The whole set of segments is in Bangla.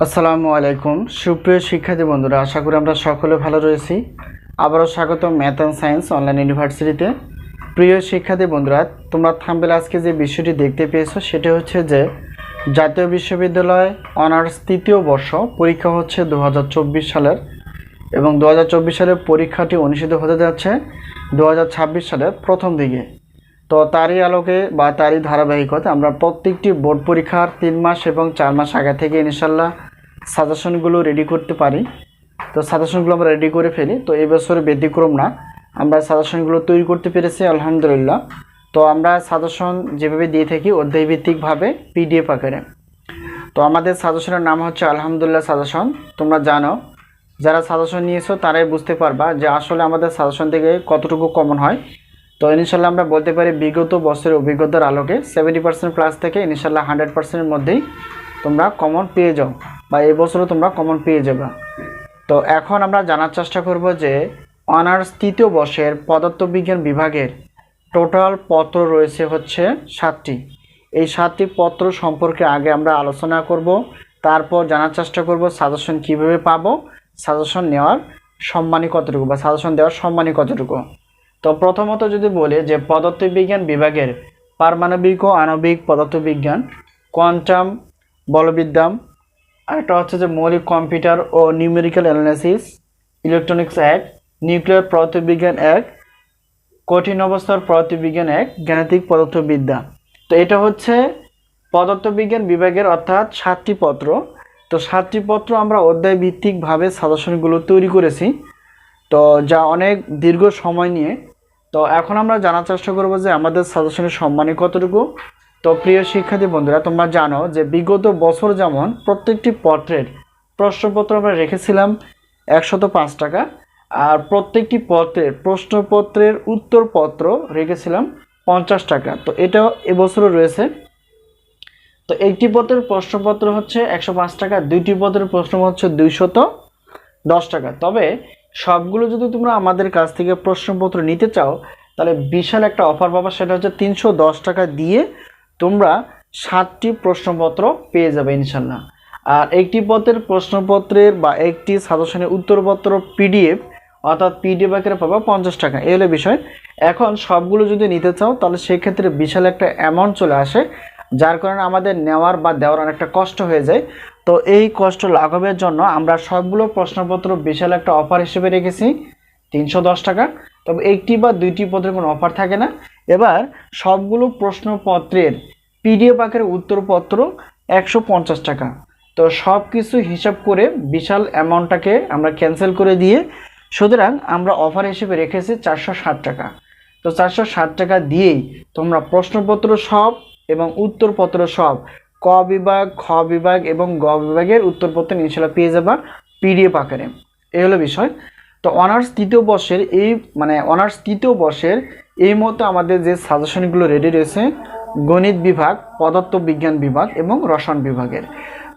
আসসালামু আলাইকুম। সুপ্রিয় শিক্ষার্থী বন্ধুরা, আশা করি আমরা সকলে ভালো রয়েছি। আবারও স্বাগত ম্যাথ অ্যান্ড সায়েন্স অনলাইন ইউনিভার্সিটিতে। প্রিয় শিক্ষার্থী বন্ধুরা, তোমরা থাম্বেল আজকে যে বিষয়টি দেখতে পেয়েছ, সেটা হচ্ছে যে, জাতীয় বিশ্ববিদ্যালয় অনার্স তৃতীয় বর্ষ পরীক্ষা হচ্ছে দু হাজার চব্বিশ সালের এবং দু হাজার চব্বিশ সালের পরীক্ষাটি অনুষ্ঠিত হতে যাচ্ছে দু হাজার ছাব্বিশ সালের প্রথম দিকে। তো তারই আলোকে বা তারই ধারাবাহিকতা আমরা প্রত্যেকটি বোর্ড পরীক্ষার তিন মাস এবং চার মাস আগে থেকে ইনশাল্লাহ সাজেশনগুলো রেডি করতে পারি। তো সাজেশনগুলো আমরা রেডি করে ফেলি। তো এবছর ব্যতিক্রম না। আমরা সাজেশনগুলো তৈরি করতে পেরেছি, আলহামদুলিল্লাহ। তো আমরা সাজেশন যেভাবে দিয়ে থাকি অধ্যায়ভিত্তিকভাবে পিডিএফ আকারে। তো আমাদের সাজেশনের নাম হচ্ছে আলহামদুলিল্লাহ সাজেশন। তোমরা জানো, যারা সাজেশন নিয়েছো তারাই বুঝতে পারবা যে আসলে আমাদের সাজেশন থেকে কতটুকু কমন হয়। তো ইনশাল্লাহ আমরা বলতে পারি বিগত বছরের অভিজ্ঞতার আলোকে সেভেন্টি পার্সেন্ট প্লাস থেকে ইনশাল্লাহ হান্ড্রেড পার্সেন্টের মধ্যেই তোমরা কমন পেয়ে যাও বা এই বছরও তোমরা কমন পেয়ে যাবে। তো এখন আমরা জানার চেষ্টা করব যে অনার্স তৃতীয় বর্ষের পদার্থবিজ্ঞান বিভাগের টোটাল পত্র রয়েছে হচ্ছে সাতটি। এই সাতটি পত্র সম্পর্কে আগে আমরা আলোচনা করব, তারপর জানার চেষ্টা করব সাজেশন কীভাবে পাবো সাজেশন নেওয়ার সম্মানী কতটুকু বা সাজেশন দেওয়ার সম্মানী কতটুকু। তো প্রথমত যদি বলি যে পদার্থবিজ্ঞান বিভাগের পারমাণবিক ও আণবিক পদার্থবিজ্ঞান, কোয়ান্টাম বলবিদ্যা আরেকটা হচ্ছে যে মৌলিক কম্পিউটার ও নিউমেরিক্যাল অ্যানালাইসিস, ইলেকট্রনিক্স এক, নিউক্লিয়ার পদার্থবিজ্ঞান এক, কঠিন অবস্থার পদার্থবিজ্ঞান এক জ্ঞানাতিক পদার্থবিদ্যা। তো এটা হচ্ছে পদার্থবিজ্ঞান বিভাগের অর্থাৎ সাতটি পত্র। তো সাতটি পত্র আমরা অধ্যায় ভিত্তিকভাবে সাজেশনগুলো তৈরি করেছি। তো যা অনেক দীর্ঘ সময় নিয়ে তো এখন আমরা জানার চেষ্টা করব যে আমাদের সাজেশনের সম্মানী কতটুকু। তো প্রিয় শিক্ষার্থী বন্ধুরা, তোমরা জানো যে বিগত বছর যেমন প্রত্যেকটি পত্রের প্রশ্নপত্র আমরা রেখেছিলাম একশত পাঁচ টাকা, আর প্রত্যেকটি পত্রের প্রশ্নপত্রের উত্তরপত্র রেখেছিলাম পঞ্চাশ টাকা। তো এটাও এবছরও রয়েছে। তো একটি পত্রের প্রশ্নপত্র হচ্ছে একশো পাঁচ টাকা, দুইটি পত্রের প্রশ্ন হচ্ছে দুইশত দশ টাকা। তবে সবগুলো যদি তোমরা আমাদের কাছ থেকে প্রশ্নপত্র নিতে চাও, তাহলে বিশাল একটা অফার পাবা, সেটা হচ্ছে তিনশো দশ টাকা দিয়ে তোমরা সাতটি প্রশ্নপত্র পেয়ে যাবে ইনশাল্লাহ আর একটি পত্রের প্রশ্নপত্রের বা একটি সাজেশনের উত্তরপত্র পিডিএফ অর্থাৎ পিডিএফ আকারে পাবা পঞ্চাশ টাকা। এই হলো বিষয়। এখন সবগুলো যদি নিতে চাও, তাহলে সেক্ষেত্রে বিশাল একটা অ্যামাউন্ট চলে আসে, যার কারণে আমাদের নেওয়ার বা দেওয়ার অনেকটা কষ্ট হয়ে যায়। তো এই কষ্ট লাঘবের জন্য আমরা সবগুলো প্রশ্নপত্র বিশাল একটা অফার হিসেবে রেখেছি, তিনশো দশ টাকা। তবে একটি বা দুইটি পত্রের কোনো অফার থাকে না। এবার সবগুলো প্রশ্নপত্রের পিডিএফ আকারে উত্তরপত্র একশো পঞ্চাশ টাকা। তো সব কিছু হিসাব করে বিশাল অ্যামাউন্টটাকে আমরা ক্যান্সেল করে দিয়ে সুতরাং আমরা অফার হিসেবে রেখেছি চারশো ষাট টাকা। তো চারশো ষাট টাকা দিয়েই তোমরা প্রশ্নপত্র সব এবং উত্তরপত্র সব ক বিভাগ, খ বিভাগ এবং গ বিভাগের উত্তরপত্র ইনশাল্লাহ পেয়ে যাবা পিডিএফ আকারে। এই হলো বিষয়। তো অনার্স তৃতীয় বর্ষের এই মানে অনার্স তৃতীয় বর্ষের এই মুহূর্তে আমাদের যে সাজেশনগুলো রেডি রয়েছে, গণিত বিভাগ, পদার্থ বিজ্ঞান বিভাগ এবং রসায়ন বিভাগের।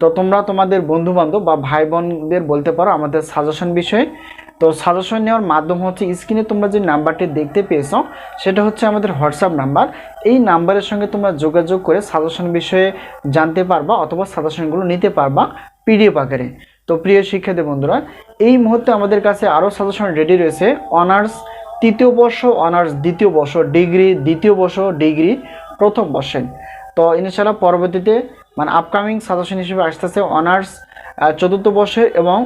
তো তোমরা তোমাদের বন্ধুবান্ধব বা ভাই বোনদের বলতে পারো আমাদের সাজেশন বিষয়ে। তো সাজেশন নেওয়ার মাধ্যম হচ্ছে স্ক্রিনে তোমরা যে নাম্বারটি দেখতে পেয়েছ, সেটা হচ্ছে আমাদের হোয়াটসঅ্যাপ নাম্বার এই নাম্বারের সঙ্গে তোমরা যোগাযোগ করে সাজেশন বিষয়ে জানতে পারবা অথবা সাজেশনগুলো নিতে পারবা পিডিএফ আকারে। তো প্রিয় শিক্ষার্থী বন্ধুরা, এই মুহূর্তে আমাদের কাছে আরও সাজেশন রেডি রয়েছে। অনার্স তৃতীয় বর্ষ অনার্স দ্বিতীয় বর্ষ ডিগ্রি দ্বিতীয় বর্ষ ডিগ্রি প্রথম বর্ষে। তো ইনশাল্লাহ পরবর্তীতে মানে আপকামিং সাজেশন হিসেবে আসতেছে অনার্স চতুর্থ বর্ষের এবং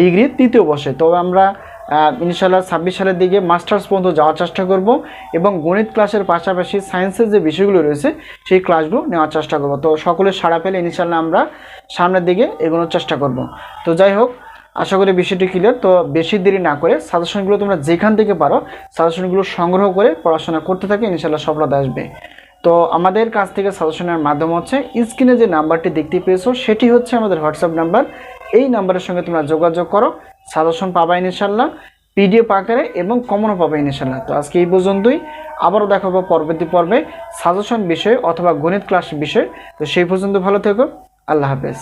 ডিগ্রি তৃতীয় বর্ষে। তবে আমরা ইনশাল্লাহ ছাব্বিশ সালের দিকে মাস্টার্স পর্যন্ত যাওয়ার চেষ্টা করব এবং গণিত ক্লাসের পাশাপাশি সায়েন্সের যে বিষয়গুলো রয়েছে, সেই ক্লাসগুলো নেওয়ার চেষ্টা করব। তো সকলের সাড়া পেলে ইনশাল্লাহ আমরা সামনের দিকে এগোনোর চেষ্টা করব। তো যাই হোক, আশা করি বিষয়টি ক্লিয়ার তো বেশি দেরি না করে সাজেশনগুলো তোমরা যেখান থেকে পারো সাজেশনগুলো সংগ্রহ করে পড়াশোনা করতে থাকে ইনশাল্লাহ সফলতা আসবে। তো আমাদের কাছ থেকে সাজেশনের মাধ্যম হচ্ছে স্ক্রিনে যে নাম্বারটি দেখতে পেয়েছ, সেটি হচ্ছে আমাদের হোয়াটসঅ্যাপ নাম্বার এই নাম্বারের সঙ্গে তোমরা যোগাযোগ করো। সাজেশন পাবা ইনশাল্লাহ পিডিএফ আকারে এবং কমনও পাবে ইনশাল্লাহ তো আজকে এই পর্যন্তই। আবারও দেখাবো পরবর্তী পর্বে সাজেশন বিষয়ে অথবা গণিত ক্লাস বিষয়ে। তো সেই পর্যন্ত ভালো থেকো। আল্লাহ হাফেজ।